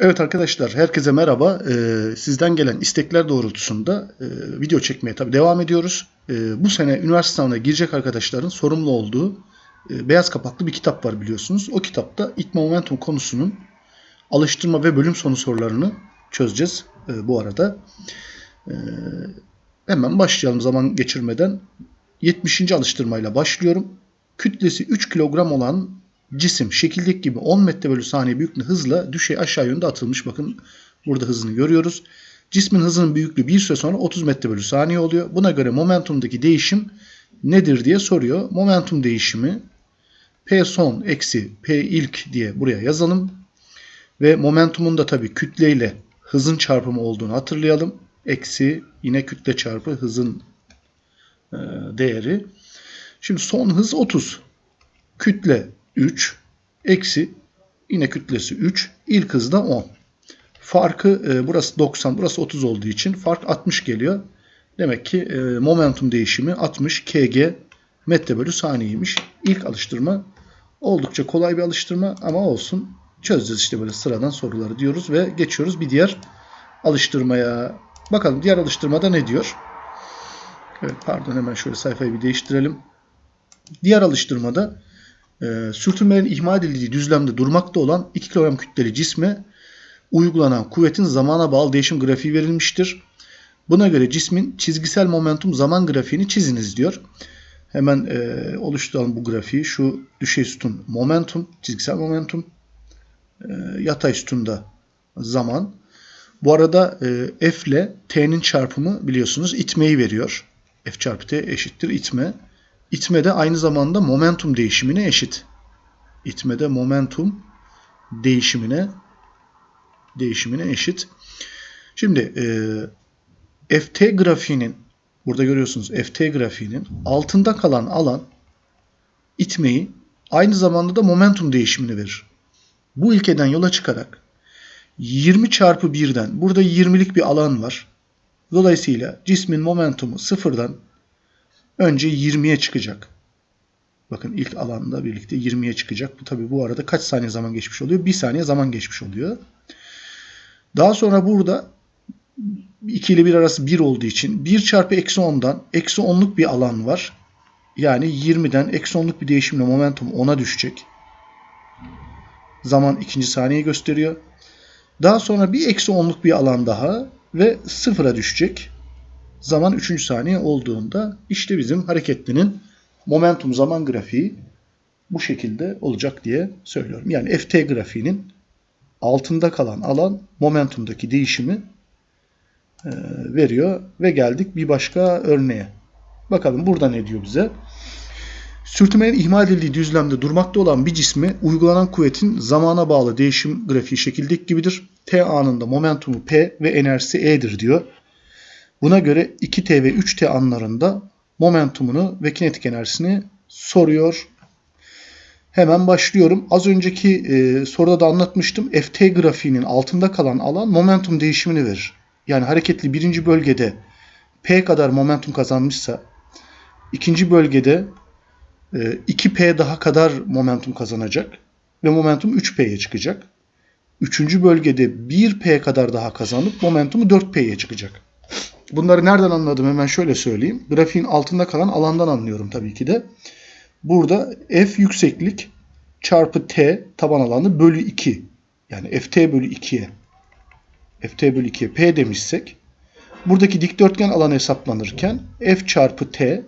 Evet arkadaşlar, herkese merhaba. Ee, sizden gelen istekler doğrultusunda e, video çekmeye tabii devam ediyoruz. Ee, bu sene üniversite sınavına girecek arkadaşların sorumlu olduğu e, beyaz kapaklı bir kitap var biliyorsunuz. O kitapta itme momentum konusunun alıştırma ve bölüm sonu sorularını çözeceğiz e, bu arada. Ee, hemen başlayalım zaman geçirmeden. 70. alıştırmayla başlıyorum. Kütlesi 3 kilogram olan cisim şekildeki gibi 10 metre bölü saniye büyüklüğünde hızla düşey aşağı yönde atılmış. Bakın burada hızını görüyoruz. Cismin hızının büyüklüğü bir süre sonra 30 metre bölü saniye oluyor. Buna göre momentumdaki değişim nedir diye soruyor. Momentum değişimi P son eksi P ilk diye buraya yazalım. Ve momentumun da tabii kütleyle hızın çarpımı olduğunu hatırlayalım. Eksi yine kütle çarpı hızın e, değeri. Şimdi son hız 30. Kütle 3 eksi yine kütlesi 3. İlk hız da 10. Farkı e, burası 90 burası 30 olduğu için fark 60 geliyor. Demek ki e, momentum değişimi 60 kg metre bölü saniyeymiş. İlk alıştırma oldukça kolay bir alıştırma ama olsun. Çözeceğiz işte böyle sıradan soruları diyoruz ve geçiyoruz bir diğer alıştırmaya. Bakalım diğer alıştırmada ne diyor? Evet pardon hemen şöyle sayfayı bir değiştirelim. Diğer alıştırmada e, sürtünmenin ihmal edildiği düzlemde durmakta olan 2 kilogram kütleli cisme uygulanan kuvvetin zamana bağlı değişim grafiği verilmiştir. Buna göre cismin çizgisel momentum zaman grafiğini çiziniz diyor. Hemen e, oluşturalım bu grafiği. Şu düşey sütun momentum, çizgisel momentum. E, yatay sütunda zaman. Bu arada e, F ile T'nin çarpımı biliyorsunuz itmeyi veriyor. F çarpı T eşittir itme. İtme de aynı zamanda momentum değişimine eşit. İtme de momentum değişimine değişimine eşit. Şimdi e, FT grafiğinin burada görüyorsunuz FT grafiğinin altında kalan alan itmeyi aynı zamanda da momentum değişimini verir. Bu ilkeden yola çıkarak 20 çarpı 1'den burada 20'lik bir alan var. Dolayısıyla cismin momentumu sıfırdan önce 20'ye çıkacak. Bakın ilk alanda birlikte 20'ye çıkacak. Bu tabi bu arada kaç saniye zaman geçmiş oluyor? 1 saniye zaman geçmiş oluyor. Daha sonra burada 2 ile 1 arası 1 olduğu için 1 çarpı eksi 10'dan eksi 10'luk bir alan var. Yani 20'den eksi 10'luk bir değişimle momentum 10'a düşecek. Zaman ikinci saniye gösteriyor. Daha sonra bir eksi 10'luk bir alan daha ve sıfıra düşecek zaman 3. saniye olduğunda işte bizim hareketlinin momentum zaman grafiği bu şekilde olacak diye söylüyorum. Yani FT grafiğinin altında kalan alan momentumdaki değişimi e, veriyor ve geldik bir başka örneğe. Bakalım burada ne diyor bize? Sürtünmenin ihmal edildiği düzlemde durmakta olan bir cisme uygulanan kuvvetin zamana bağlı değişim grafiği şekildeki gibidir. T anında momentumu P ve enerjisi E'dir diyor. Buna göre 2T ve 3T anlarında momentumunu ve kinetik enerjisini soruyor. Hemen başlıyorum. Az önceki e, soruda da anlatmıştım. FT grafiğinin altında kalan alan momentum değişimini verir. Yani hareketli birinci bölgede P kadar momentum kazanmışsa ikinci bölgede e, 2P daha kadar momentum kazanacak ve momentum 3P'ye çıkacak. Üçüncü bölgede 1P kadar daha kazanıp momentumu 4P'ye çıkacak. Bunları nereden anladım hemen şöyle söyleyeyim. Grafiğin altında kalan alandan anlıyorum tabii ki de. Burada F yükseklik çarpı T taban alanı bölü 2. Yani FT bölü 2'ye FT bölü 2'ye P demişsek buradaki dikdörtgen alanı hesaplanırken F çarpı T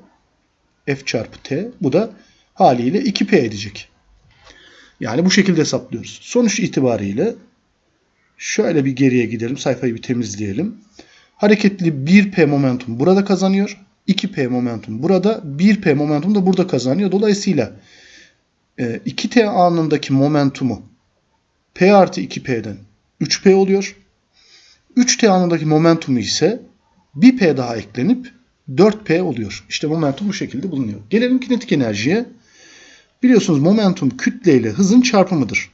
F çarpı T bu da haliyle 2P edecek. Yani bu şekilde hesaplıyoruz. Sonuç itibariyle şöyle bir geriye gidelim. Sayfayı bir temizleyelim. Hareketli 1P momentum burada kazanıyor. 2P momentum burada. 1P momentum da burada kazanıyor. Dolayısıyla 2T e, anındaki momentumu P artı 2P'den 3P oluyor. 3T anındaki momentumu ise 1P daha eklenip 4P oluyor. İşte momentum bu şekilde bulunuyor. Gelelim kinetik enerjiye. Biliyorsunuz momentum kütle ile hızın çarpımıdır.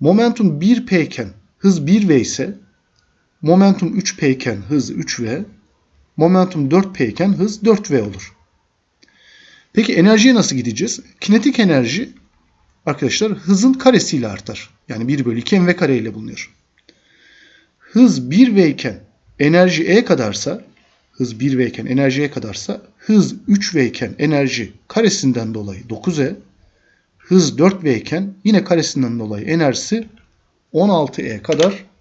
Momentum 1P iken hız 1V ise Momentum 3P iken hız 3V, momentum 4P iken hız 4V olur. Peki enerjiye nasıl gideceğiz? Kinetik enerji arkadaşlar hızın karesiyle artar. Yani 1 bölü 2 mv kare ile bulunuyor. Hız 1v iken enerji e kadarsa hız 1v iken enerji e kadarsa hız 3v iken enerji karesinden dolayı 9e hız 4v iken yine karesinden dolayı enerjisi 16e kadar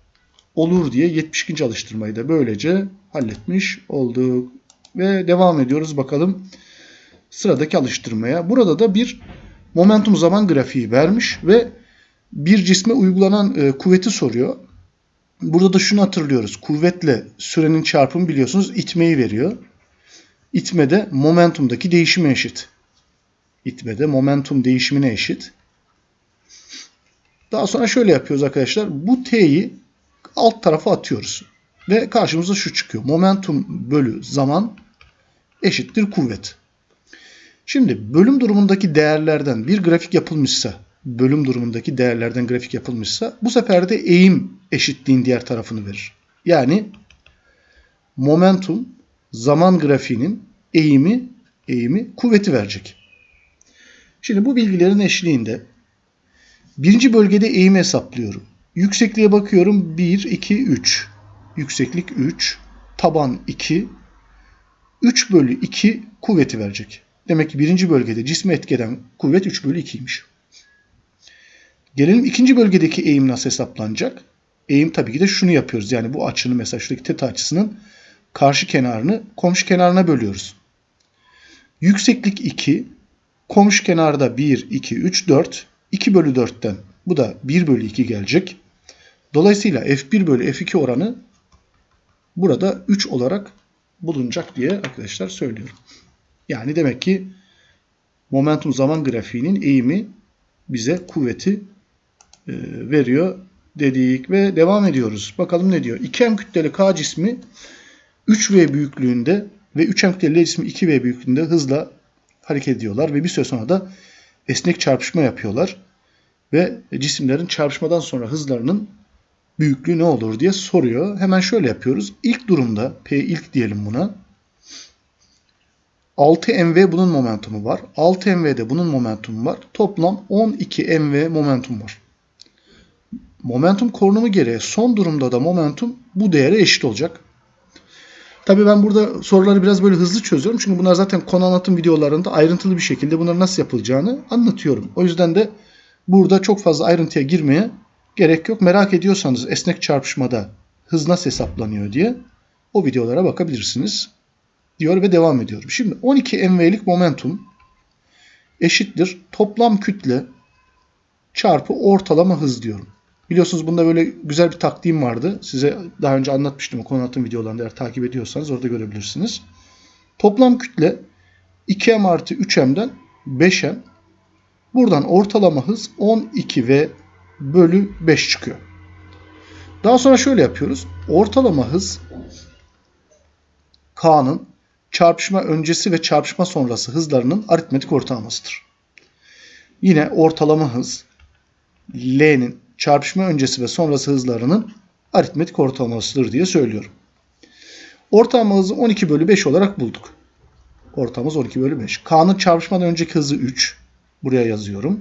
olur diye 72. alıştırmayı da böylece halletmiş olduk. Ve devam ediyoruz bakalım sıradaki alıştırmaya. Burada da bir momentum zaman grafiği vermiş ve bir cisme uygulanan e, kuvveti soruyor. Burada da şunu hatırlıyoruz. Kuvvetle sürenin çarpımı biliyorsunuz itmeyi veriyor. İtmede momentumdaki değişime eşit. İtmede momentum değişimine eşit. Daha sonra şöyle yapıyoruz arkadaşlar. Bu t'yi alt tarafa atıyoruz. Ve karşımıza şu çıkıyor. Momentum bölü zaman eşittir kuvvet. Şimdi bölüm durumundaki değerlerden bir grafik yapılmışsa, bölüm durumundaki değerlerden grafik yapılmışsa bu sefer de eğim eşitliğin diğer tarafını verir. Yani momentum zaman grafiğinin eğimi eğimi kuvveti verecek. Şimdi bu bilgilerin eşliğinde birinci bölgede eğimi hesaplıyorum. Yüksekliğe bakıyorum 1, 2, 3. Yükseklik 3, taban 2, 3 bölü 2 kuvveti verecek. Demek ki birinci bölgede cisme etkeden kuvvet 3 bölü 2'ymiş. Gelelim ikinci bölgedeki eğim nasıl hesaplanacak? Eğim tabii ki de şunu yapıyoruz. Yani bu açının mesela şuradaki teta açısının karşı kenarını komşu kenarına bölüyoruz. Yükseklik 2, komşu kenarda 1, 2, 3, 4. 2 bölü 4'ten bu da 1 bölü 2 gelecek. Dolayısıyla F1 bölü F2 oranı burada 3 olarak bulunacak diye arkadaşlar söylüyorum. Yani demek ki momentum zaman grafiğinin eğimi bize kuvveti e, veriyor dedik ve devam ediyoruz. Bakalım ne diyor? 2M kütleli K cismi 3V büyüklüğünde ve 3M kütleli cismi 2V büyüklüğünde hızla hareket ediyorlar ve bir süre sonra da esnek çarpışma yapıyorlar. Ve cisimlerin çarpışmadan sonra hızlarının büyüklüğü ne olur diye soruyor. Hemen şöyle yapıyoruz. İlk durumda P ilk diyelim buna. 6 mv bunun momentumu var. 6 mv'de bunun momentumu var. Toplam 12 mv momentum var. Momentum korunumu gereği son durumda da momentum bu değere eşit olacak. Tabii ben burada soruları biraz böyle hızlı çözüyorum. Çünkü bunlar zaten konu anlatım videolarında ayrıntılı bir şekilde bunların nasıl yapılacağını anlatıyorum. O yüzden de burada çok fazla ayrıntıya girmeye gerek yok. Merak ediyorsanız esnek çarpışmada hız nasıl hesaplanıyor diye o videolara bakabilirsiniz diyor ve devam ediyorum. Şimdi 12 mv'lik momentum eşittir toplam kütle çarpı ortalama hız diyorum. Biliyorsunuz bunda böyle güzel bir taktiğim vardı. Size daha önce anlatmıştım o konu anlatım videolarında eğer takip ediyorsanız orada görebilirsiniz. Toplam kütle 2m artı 3m'den 5m. Buradan ortalama hız 12v bölü 5 çıkıyor. Daha sonra şöyle yapıyoruz. Ortalama hız K'nın çarpışma öncesi ve çarpışma sonrası hızlarının aritmetik ortalamasıdır. Yine ortalama hız L'nin çarpışma öncesi ve sonrası hızlarının aritmetik ortalamasıdır diye söylüyorum. Ortalama hızı 12 bölü 5 olarak bulduk. Ortamız 12 bölü 5. K'nın çarpışmadan önceki hızı 3. Buraya yazıyorum.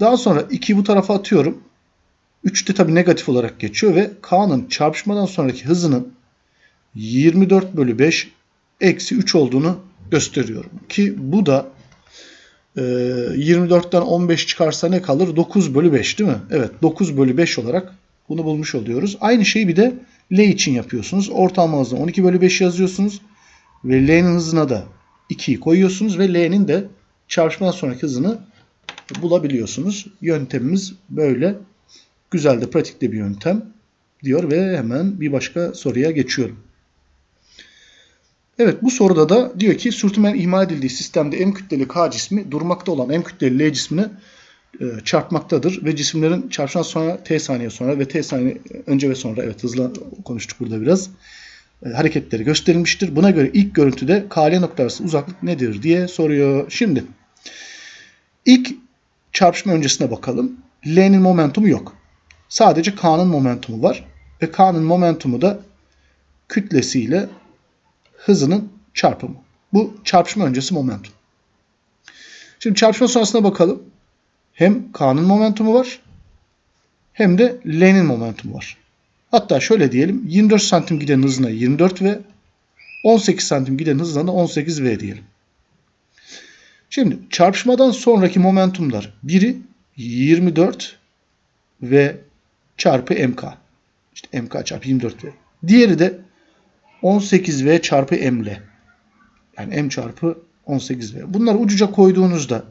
Daha sonra 2'yi bu tarafa atıyorum. 3 de tabi negatif olarak geçiyor ve K'nın çarpışmadan sonraki hızının 24 bölü 5 eksi 3 olduğunu gösteriyorum. Ki bu da e, 24'ten 15 çıkarsa ne kalır? 9 bölü 5 değil mi? Evet 9 bölü 5 olarak bunu bulmuş oluyoruz. Aynı şeyi bir de L için yapıyorsunuz. Ortalama hızına 12 bölü 5 yazıyorsunuz. Ve L'nin hızına da 2'yi koyuyorsunuz. Ve L'nin de çarpışmadan sonraki hızını bulabiliyorsunuz. Yöntemimiz böyle. Güzel de pratikte bir yöntem diyor ve hemen bir başka soruya geçiyorum. Evet bu soruda da diyor ki sürtünmenin ihmal edildiği sistemde M kütleli K cismi durmakta olan M kütleli L cismini e, çarpmaktadır ve cisimlerin çarpışan sonra T saniye sonra ve T saniye önce ve sonra evet hızla konuştuk burada biraz e, hareketleri gösterilmiştir. Buna göre ilk görüntüde KL noktası uzaklık nedir diye soruyor. Şimdi ilk çarpışma öncesine bakalım. L'nin momentumu yok. Sadece K'nın momentumu var ve K'nın momentumu da kütlesiyle hızının çarpımı. Bu çarpışma öncesi momentum. Şimdi çarpışma sonrasına bakalım. Hem K'nın momentumu var hem de L'nin momentumu var. Hatta şöyle diyelim 24 santim giden hızına 24 v 18 santim giden hızına da 18 v diyelim. Şimdi çarpışmadan sonraki momentumlar biri 24 v çarpı mk. İşte mk çarpı 24 v. Diğeri de 18 v çarpı ml. Yani m çarpı 18 v. Bunları ucuca koyduğunuzda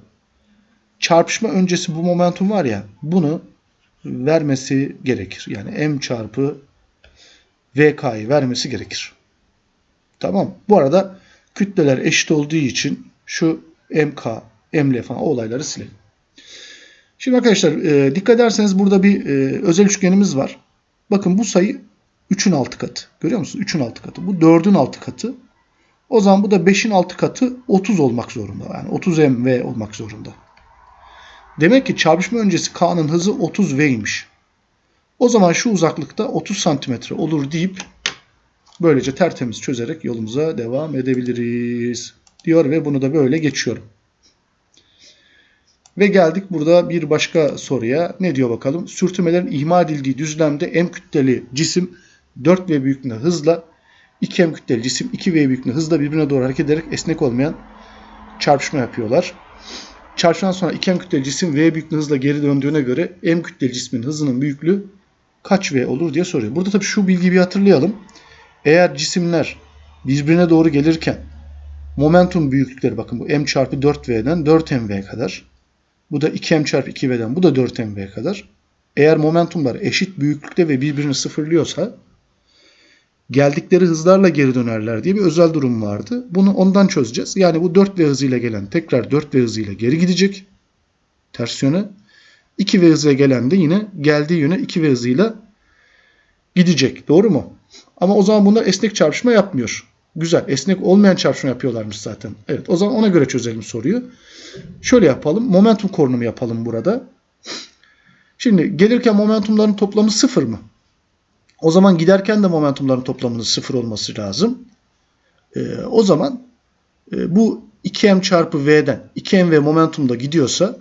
çarpışma öncesi bu momentum var ya bunu vermesi gerekir. Yani m çarpı vk'yı vermesi gerekir. Tamam. Bu arada kütleler eşit olduğu için şu mk, ml falan o olayları silelim. Şimdi arkadaşlar e, dikkat ederseniz burada bir e, özel üçgenimiz var. Bakın bu sayı 3'ün 6 katı. Görüyor musunuz? 3'ün 6 katı. Bu 4'ün 6 katı. O zaman bu da 5'in 6 katı 30 olmak zorunda. Yani 30 mv olmak zorunda. Demek ki çarpışma öncesi K'nın hızı 30 V'ymiş. O zaman şu uzaklıkta 30 santimetre olur deyip böylece tertemiz çözerek yolumuza devam edebiliriz. Diyor ve bunu da böyle geçiyorum. Ve geldik burada bir başka soruya. Ne diyor bakalım? Sürtünmelerin ihmal edildiği düzlemde M kütleli cisim 4V büyüklüğünde hızla 2M kütleli cisim 2V büyüklüğünde hızla birbirine doğru hareket ederek esnek olmayan çarpışma yapıyorlar. Çarpışmadan sonra 2M kütleli cisim V büyüklüğünde hızla geri döndüğüne göre M kütleli cismin hızının büyüklüğü kaç V olur diye soruyor. Burada tabii şu bilgiyi bir hatırlayalım. Eğer cisimler birbirine doğru gelirken momentum büyüklükleri bakın bu M çarpı 4V'den 4MV kadar. Bu da 2M çarpı 2V'den bu da 4MV kadar. Eğer momentumlar eşit büyüklükte ve birbirini sıfırlıyorsa geldikleri hızlarla geri dönerler diye bir özel durum vardı. Bunu ondan çözeceğiz. Yani bu 4V hızıyla gelen tekrar 4V hızıyla geri gidecek. Ters yöne. 2V hızıyla gelen de yine geldiği yöne 2V hızıyla gidecek. Doğru mu? Ama o zaman bunlar esnek çarpışma yapmıyor. Güzel. Esnek olmayan çarpışma yapıyorlarmış zaten. Evet. O zaman ona göre çözelim soruyu. Şöyle yapalım. Momentum korunumu yapalım burada. Şimdi gelirken momentumların toplamı sıfır mı? O zaman giderken de momentumların toplamının sıfır olması lazım. Ee, o zaman e, bu 2m çarpı v'den 2mv momentumda gidiyorsa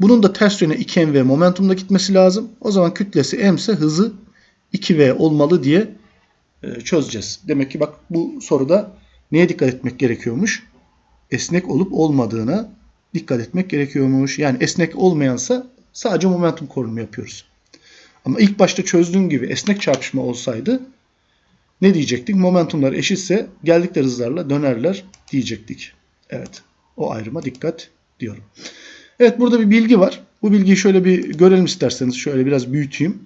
bunun da ters yöne 2mv momentumda gitmesi lazım. O zaman kütlesi m ise hızı 2v olmalı diye e, çözeceğiz. Demek ki bak bu soruda neye dikkat etmek gerekiyormuş? Esnek olup olmadığına dikkat etmek gerekiyormuş. Yani esnek olmayansa sadece momentum korunumu yapıyoruz. Ama ilk başta çözdüğüm gibi esnek çarpışma olsaydı ne diyecektik? Momentumlar eşitse geldikleri hızlarla dönerler diyecektik. Evet. O ayrıma dikkat diyorum. Evet burada bir bilgi var. Bu bilgiyi şöyle bir görelim isterseniz. Şöyle biraz büyüteyim.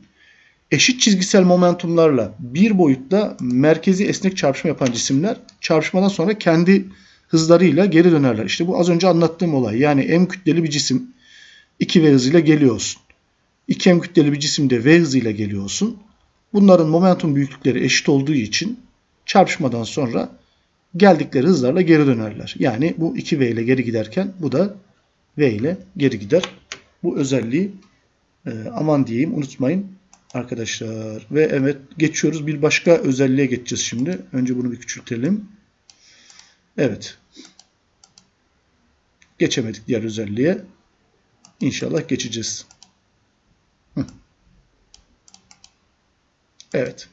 Eşit çizgisel momentumlarla bir boyutta merkezi esnek çarpışma yapan cisimler çarpışmadan sonra kendi hızlarıyla geri dönerler. İşte bu az önce anlattığım olay. Yani M kütleli bir cisim 2V hızıyla geliyor olsun. 2M kütleli bir cisim de V hızıyla geliyor olsun. Bunların momentum büyüklükleri eşit olduğu için çarpışmadan sonra geldikleri hızlarla geri dönerler. Yani bu 2V ile geri giderken bu da V ile geri gider. Bu özelliği e, aman diyeyim unutmayın arkadaşlar. Ve evet geçiyoruz. Bir başka özelliğe geçeceğiz şimdi. Önce bunu bir küçültelim. Evet. Geçemedik diğer özelliğe. İnşallah geçeceğiz. Evet.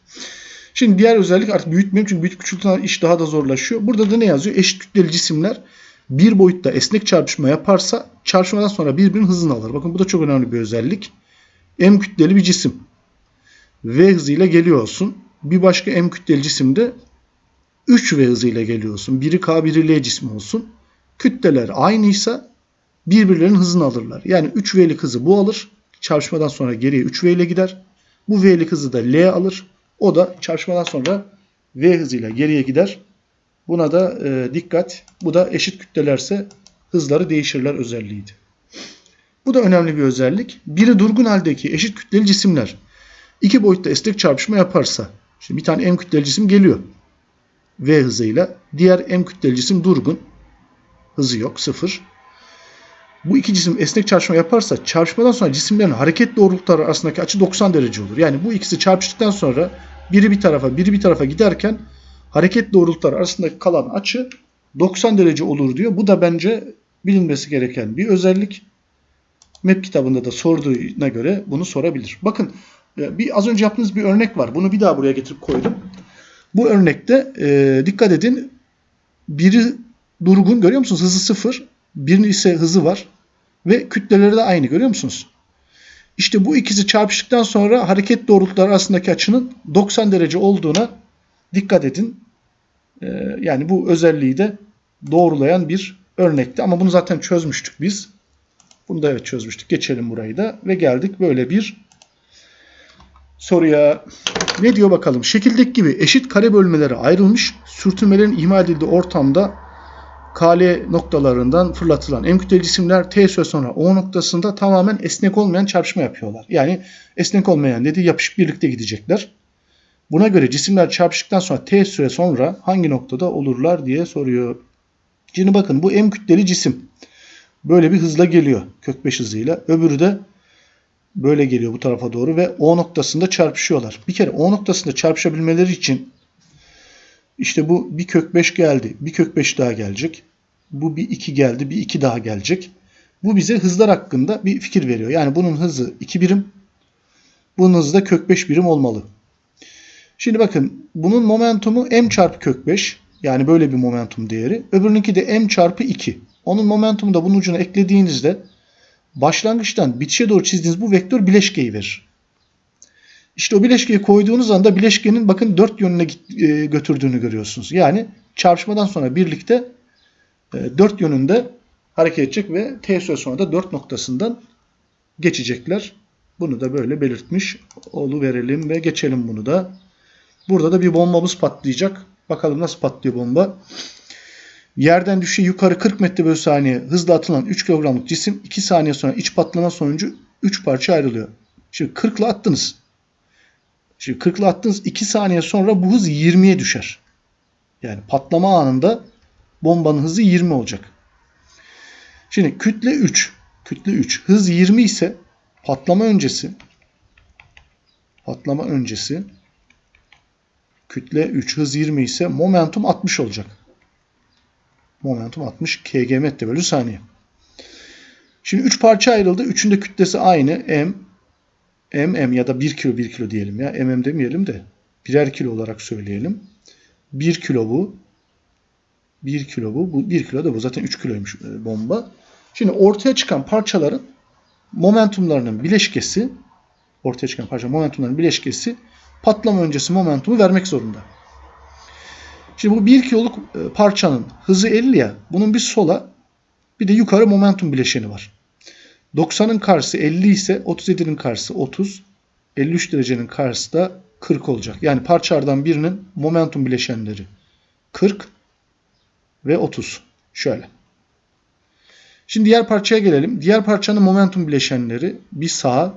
Şimdi diğer özellik artık büyütmeyeyim çünkü büyütüp küçültülen iş daha da zorlaşıyor. Burada da ne yazıyor? Eşit kütleli cisimler bir boyutta esnek çarpışma yaparsa çarpışmadan sonra birbirinin hızını alır. Bakın bu da çok önemli bir özellik. M kütleli bir cisim. V hızıyla geliyor olsun. Bir başka M kütleli cisim de 3V hızıyla geliyor olsun. Biri K biri L cismi olsun. Kütleler aynıysa birbirlerinin hızını alırlar. Yani 3V'lik hızı bu alır. Çarpışmadan sonra geriye 3V ile gider. Bu V'lik hızı da L alır. O da çarpışmadan sonra V hızıyla geriye gider. Buna da e, dikkat. Bu da eşit kütlelerse hızları değişirler özelliğiydi. Bu da önemli bir özellik. Biri durgun haldeki eşit kütleli cisimler iki boyutta esnek çarpışma yaparsa şimdi bir tane M kütleli cisim geliyor. V hızıyla. Diğer M kütleli cisim durgun. Hızı yok. Sıfır. Bu iki cisim esnek çarpışma yaparsa çarpışmadan sonra cisimlerin hareket doğrultuları arasındaki açı 90 derece olur. Yani bu ikisi çarpıştıktan sonra biri bir tarafa biri bir tarafa giderken hareket doğrultuları arasındaki kalan açı 90 derece olur diyor. Bu da bence bilinmesi gereken bir özellik. MEP kitabında da sorduğuna göre bunu sorabilir. Bakın bir az önce yaptığınız bir örnek var. Bunu bir daha buraya getirip koydum. Bu örnekte e, dikkat edin biri durgun görüyor musunuz? Hızı sıfır. Birinin ise hızı var. Ve kütleleri de aynı görüyor musunuz? İşte bu ikisi çarpıştıktan sonra hareket doğrultuları arasındaki açının 90 derece olduğuna dikkat edin. Ee, yani bu özelliği de doğrulayan bir örnekti. Ama bunu zaten çözmüştük biz. Bunu da evet çözmüştük. Geçelim burayı da. Ve geldik böyle bir soruya. Ne diyor bakalım? Şekildeki gibi eşit kare bölmelere ayrılmış sürtünmelerin ihmal edildiği ortamda KL noktalarından fırlatılan en kütleli cisimler T süre sonra O noktasında tamamen esnek olmayan çarpışma yapıyorlar. Yani esnek olmayan dedi yapışık birlikte gidecekler. Buna göre cisimler çarpıştıktan sonra T süre sonra hangi noktada olurlar diye soruyor. Şimdi bakın bu M kütleli cisim böyle bir hızla geliyor kök 5 hızıyla. Öbürü de böyle geliyor bu tarafa doğru ve O noktasında çarpışıyorlar. Bir kere O noktasında çarpışabilmeleri için işte bu bir kök 5 geldi. Bir kök 5 daha gelecek. Bu bir 2 geldi. Bir 2 daha gelecek. Bu bize hızlar hakkında bir fikir veriyor. Yani bunun hızı 2 birim. Bunun hızı da kök 5 birim olmalı. Şimdi bakın bunun momentumu m çarpı kök 5. Yani böyle bir momentum değeri. Öbürününki de m çarpı 2. Onun momentumu da bunun ucuna eklediğinizde başlangıçtan bitişe doğru çizdiğiniz bu vektör bileşkeyi verir. İşte o bileşkeyi koyduğunuz anda bileşkenin bakın dört yönüne e, götürdüğünü görüyorsunuz. Yani çarpışmadan sonra birlikte e, dört yönünde hareket edecek ve t süre sonra da dört noktasından geçecekler. Bunu da böyle belirtmiş olu verelim ve geçelim bunu da. Burada da bir bombamız patlayacak. Bakalım nasıl patlıyor bomba. Yerden düşe yukarı 40 metre bölü saniye hızla atılan 3 kilogramlık cisim 2 saniye sonra iç patlama sonucu 3 parça ayrılıyor. Şimdi 40 ile attınız. Şimdi 40 ile attınız 2 saniye sonra bu hız 20'ye düşer. Yani patlama anında bombanın hızı 20 olacak. Şimdi kütle 3. Kütle 3. Hız 20 ise patlama öncesi patlama öncesi kütle 3 hız 20 ise momentum 60 olacak. Momentum 60 kg metre bölü saniye. Şimdi 3 parça ayrıldı. Üçün de kütlesi aynı. M MM ya da 1 kilo 1 kilo diyelim ya. MM demeyelim de birer kilo olarak söyleyelim. 1 kilo bu. 1 kilo bu. Bu 1 kilo da bu. Zaten 3 kiloymuş e, bomba. Şimdi ortaya çıkan parçaların momentumlarının bileşkesi ortaya çıkan parça momentumların bileşkesi patlama öncesi momentumu vermek zorunda. Şimdi bu 1 kiloluk e, parçanın hızı 50 ya. Bunun bir sola bir de yukarı momentum bileşeni var. 90'ın karşısı 50 ise 37'nin karşısı 30. 53 derecenin karşısı da 40 olacak. Yani parçalardan birinin momentum bileşenleri 40 ve 30. Şöyle. Şimdi diğer parçaya gelelim. Diğer parçanın momentum bileşenleri bir sağ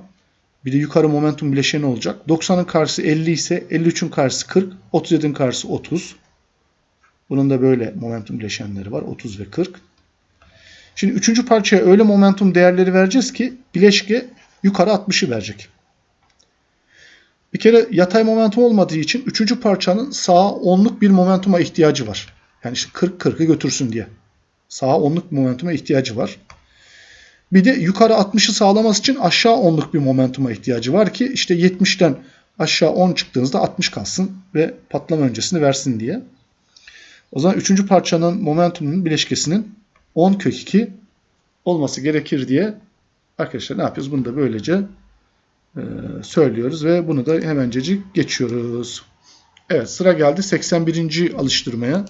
bir de yukarı momentum bileşeni olacak. 90'ın karşısı 50 ise 53'ün karşısı 40, 37'in karşısı 30. Bunun da böyle momentum bileşenleri var. 30 ve 40. Şimdi üçüncü parçaya öyle momentum değerleri vereceğiz ki bileşke yukarı 60'ı verecek. Bir kere yatay momentum olmadığı için üçüncü parçanın sağa onluk bir momentuma ihtiyacı var. Yani işte 40-40'ı götürsün diye. Sağa onluk momentuma ihtiyacı var. Bir de yukarı 60'ı sağlaması için aşağı onluk bir momentuma ihtiyacı var ki işte 70'ten aşağı 10 çıktığınızda 60 kalsın ve patlama öncesini versin diye. O zaman üçüncü parçanın momentumunun bileşkesinin 10 kök 2 olması gerekir diye arkadaşlar ne yapıyoruz? Bunu da böylece e, söylüyoruz ve bunu da hemencecik geçiyoruz. Evet sıra geldi 81. alıştırmaya.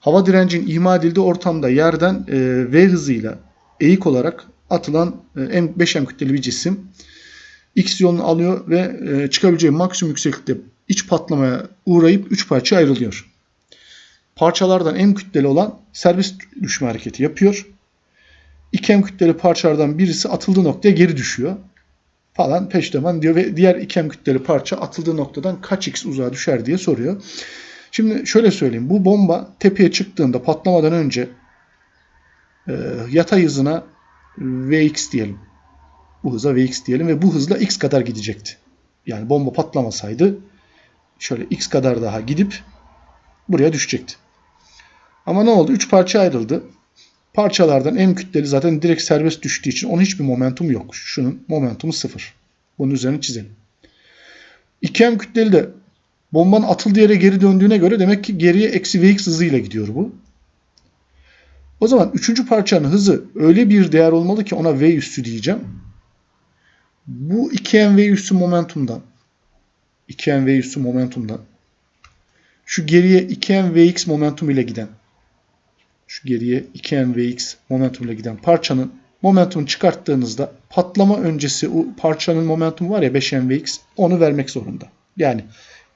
Hava direncin ihmal edildiği ortamda yerden e, V hızıyla eğik olarak atılan e, 5M kütleli bir cisim X yolunu alıyor ve e, çıkabileceği maksimum yükseklikte iç patlamaya uğrayıp 3 parça ayrılıyor parçalardan en kütleli olan serbest düşme hareketi yapıyor. İki en kütleli parçalardan birisi atıldığı noktaya geri düşüyor. Falan peşteman diyor ve diğer iki en kütleli parça atıldığı noktadan kaç x uzağa düşer diye soruyor. Şimdi şöyle söyleyeyim. Bu bomba tepeye çıktığında patlamadan önce e, yatay hızına Vx diyelim. Bu hıza Vx diyelim ve bu hızla x kadar gidecekti. Yani bomba patlamasaydı şöyle x kadar daha gidip buraya düşecekti. Ama ne oldu? Üç parça ayrıldı. parçalardan M kütleli zaten direkt serbest düştüğü için onun hiçbir momentum yok. Şunun momentumu sıfır. Bunun üzerine çizelim. 2M kütleli de bombanın atıldığı yere geri döndüğüne göre demek ki geriye eksi Vx hızıyla gidiyor bu. O zaman üçüncü parçanın hızı öyle bir değer olmalı ki ona V üssü diyeceğim. Bu 2M V üssü momentumdan 2M V üssü momentumdan şu geriye 2M Vx momentum ile giden şu geriye 2M Vx momentum ile giden parçanın momentumunu çıkarttığınızda patlama öncesi o parçanın momentumu var ya 5M Vx onu vermek zorunda. Yani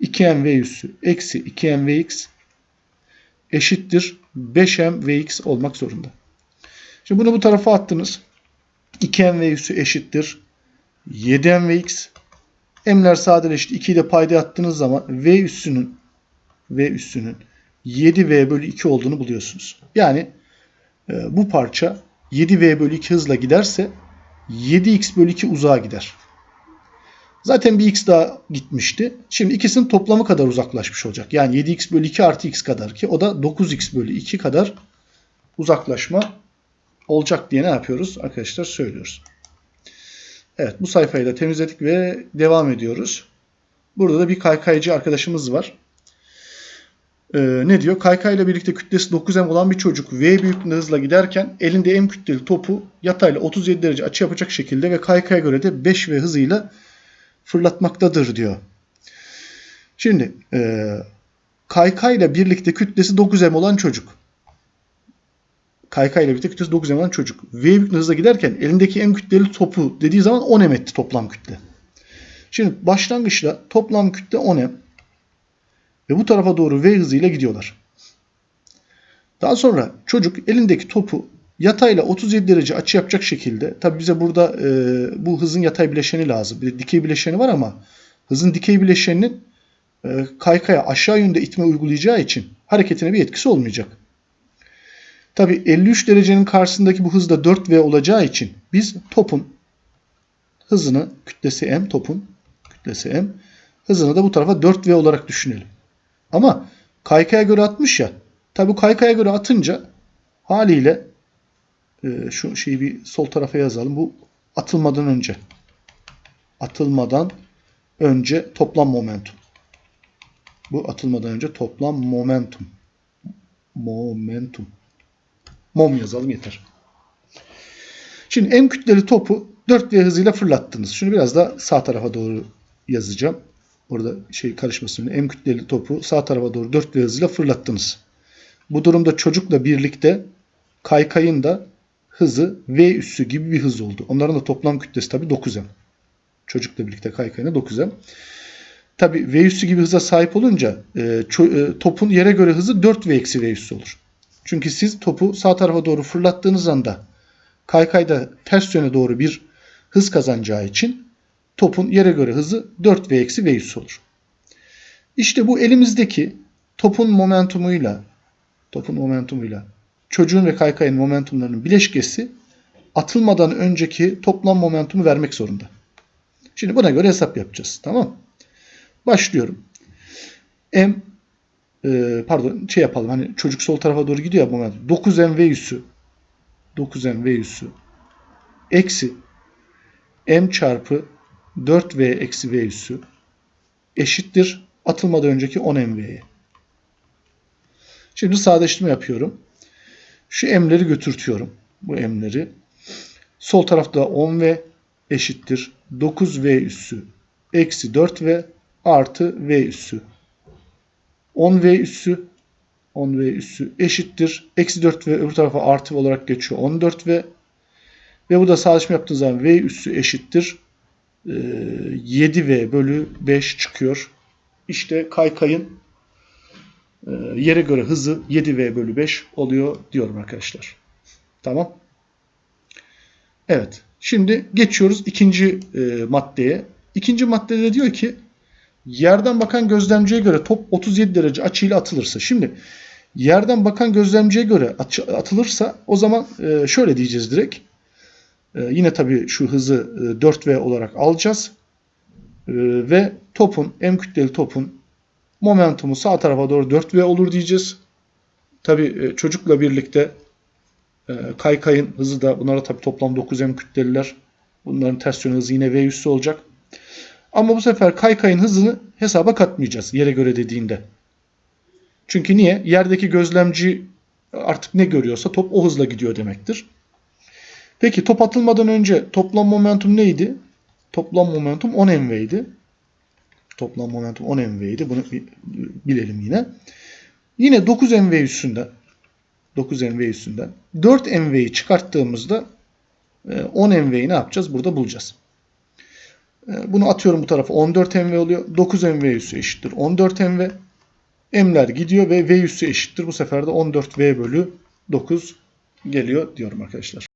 2M V üssü eksi 2M Vx eşittir 5M Vx olmak zorunda. Şimdi bunu bu tarafa attınız. 2M V üssü eşittir 7M Vx. M'ler sadeleşti. 2'yi de payda attığınız zaman V üssünün V üssünün 7V bölü 2 olduğunu buluyorsunuz. Yani e, bu parça 7V bölü 2 hızla giderse 7X bölü 2 uzağa gider. Zaten bir X daha gitmişti. Şimdi ikisinin toplamı kadar uzaklaşmış olacak. Yani 7X bölü 2 artı X kadar ki o da 9X bölü 2 kadar uzaklaşma olacak diye ne yapıyoruz? Arkadaşlar söylüyoruz. Evet bu sayfayı da temizledik ve devam ediyoruz. Burada da bir kaykaycı arkadaşımız var. Ee, ne diyor? Kaykayla birlikte kütlesi 9M olan bir çocuk V büyüklüğünde hızla giderken elinde M kütleli topu yatayla 37 derece açı yapacak şekilde ve kaykaya göre de 5V hızıyla fırlatmaktadır diyor. Şimdi e, kaykayla birlikte kütlesi 9M olan çocuk. Kaykayla birlikte kütlesi 9M olan çocuk. V büyüklüğünde hızla giderken elindeki M kütleli topu dediği zaman 10M etti toplam kütle. Şimdi başlangıçta toplam kütle 10M. Ve bu tarafa doğru V hızıyla gidiyorlar. Daha sonra çocuk elindeki topu yatayla 37 derece açı yapacak şekilde tabi bize burada e, bu hızın yatay bileşeni lazım. Bir de dikey bileşeni var ama hızın dikey bileşeninin e, kaykaya aşağı yönde itme uygulayacağı için hareketine bir etkisi olmayacak. Tabi 53 derecenin karşısındaki bu hızda 4V olacağı için biz topun hızını kütlesi m topun kütlesi m hızını da bu tarafa 4V olarak düşünelim. Ama kaykaya göre atmış ya. Tabi kaykaya göre atınca haliyle e, şu şeyi bir sol tarafa yazalım. Bu atılmadan önce. Atılmadan önce toplam momentum. Bu atılmadan önce toplam momentum. Momentum. Mom yazalım yeter. Şimdi M kütleli topu 4V hızıyla fırlattınız. Şunu biraz da sağ tarafa doğru yazacağım. Orada şey karışmasın. M kütleli topu sağ tarafa doğru 4V hızıyla fırlattınız. Bu durumda çocukla birlikte kaykayın da hızı V üssü gibi bir hız oldu. Onların da toplam kütlesi tabii 9M. Çocukla birlikte kaykayın da 9M. Tabi V üssü gibi hıza sahip olunca e, e, topun yere göre hızı 4V eksi V üssü olur. Çünkü siz topu sağ tarafa doğru fırlattığınız anda kaykayda ters yöne doğru bir hız kazanacağı için topun yere göre hızı 4V eksi V üssü olur. İşte bu elimizdeki topun momentumuyla topun momentumuyla çocuğun ve kaykayın momentumlarının bileşkesi atılmadan önceki toplam momentumu vermek zorunda. Şimdi buna göre hesap yapacağız. Tamam Başlıyorum. M e, pardon şey yapalım hani çocuk sol tarafa doğru gidiyor ya momentum. 9M V üssü 9M V üssü eksi M çarpı 4V eksi V üssü eşittir atılmadan önceki 10MV'ye. Şimdi sadeleştirme yapıyorum. Şu M'leri götürtüyorum. Bu M'leri. Sol tarafta 10V eşittir 9V üssü eksi 4V artı V üssü. 10V üssü 10V üssü eşittir. Eksi 4V öbür tarafa artı olarak geçiyor. 14V ve burada sadeleşme yaptığınız zaman V üssü eşittir. 7V bölü 5 çıkıyor. İşte kaykayın e, yere göre hızı 7V bölü 5 oluyor diyorum arkadaşlar. Tamam. Evet. Şimdi geçiyoruz ikinci e, maddeye. İkinci maddede diyor ki yerden bakan gözlemciye göre top 37 derece açıyla atılırsa. Şimdi yerden bakan gözlemciye göre atılırsa o zaman e, şöyle diyeceğiz direkt. Yine tabii şu hızı 4V olarak alacağız. Ve topun, M kütleli topun momentumu sağ tarafa doğru 4V olur diyeceğiz. Tabi çocukla birlikte E, kaykayın hızı da bunlara tabii toplam 9M kütleliler. Bunların ters yön hızı yine V üssü olacak. Ama bu sefer kaykayın hızını hesaba katmayacağız yere göre dediğinde. Çünkü niye? Yerdeki gözlemci artık ne görüyorsa top o hızla gidiyor demektir. Peki top atılmadan önce toplam momentum neydi? Toplam momentum 10 mv idi. Toplam momentum 10 mv idi. Bunu bi- bilelim yine. Yine 9 mv üstünden 9 mv üstünden 4 mv'yi çıkarttığımızda e, 10 mv'yi ne yapacağız? Burada bulacağız. E, Bunu atıyorum bu tarafa 14 mv oluyor. 9 mv üssü eşittir 14 mv. M'ler gidiyor ve V üssü eşittir. Bu sefer de 14V bölü 9 geliyor diyorum arkadaşlar.